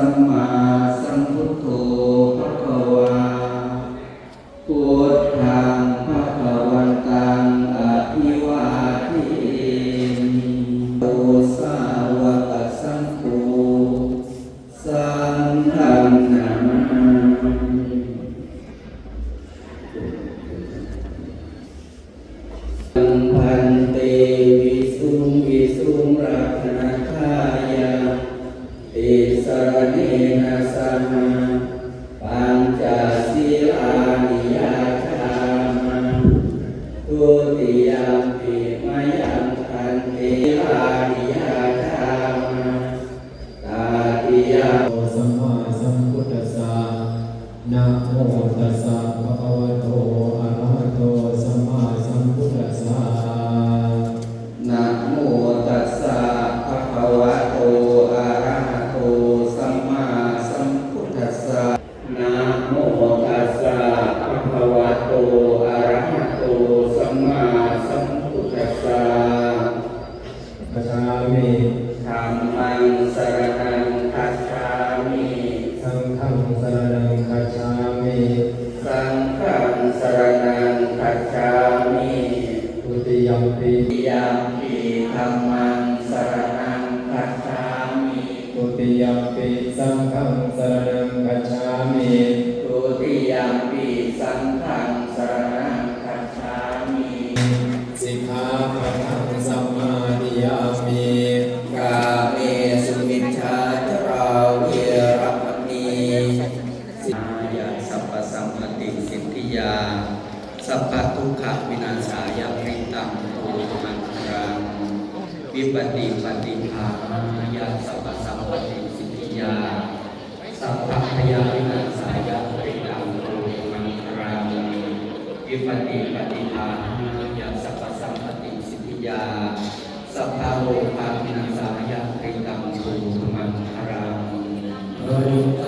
สัมมาสมพุทโธภะควาพุทธัภะควันตังอภิวาทิมิโตสาวกสังโฆสังฆังนามาพันเตวิสุงวิสุงรัตา สหาปัญจศีลานิยธรรมตุติยมปิมายังพันเตลานิยา ติยมปิติยามปิธัมมังสรณังคัจฉามิทุติยมปิสังฆังสรณังกัจฉามิทุติยามปีสังฆังสรณังคัจฉามิสิกขาปะทังสัมมาทิยามิกาเมสุมิชฌาจาราเวรมณีสิมายาสัพพสัมปติสิทธิยาสัพพทุกขวินาศายา มโมมังตรังวิปปติปฏิภายาสัพสัมปติสิทธิยา สัพพพยาวินาสายาปริตังโมมังตรังวิปปติปฏิภายาสัพสัมปติสิทธิยา สัพพโลภาวินาสายาปริตังโมมังตรังโย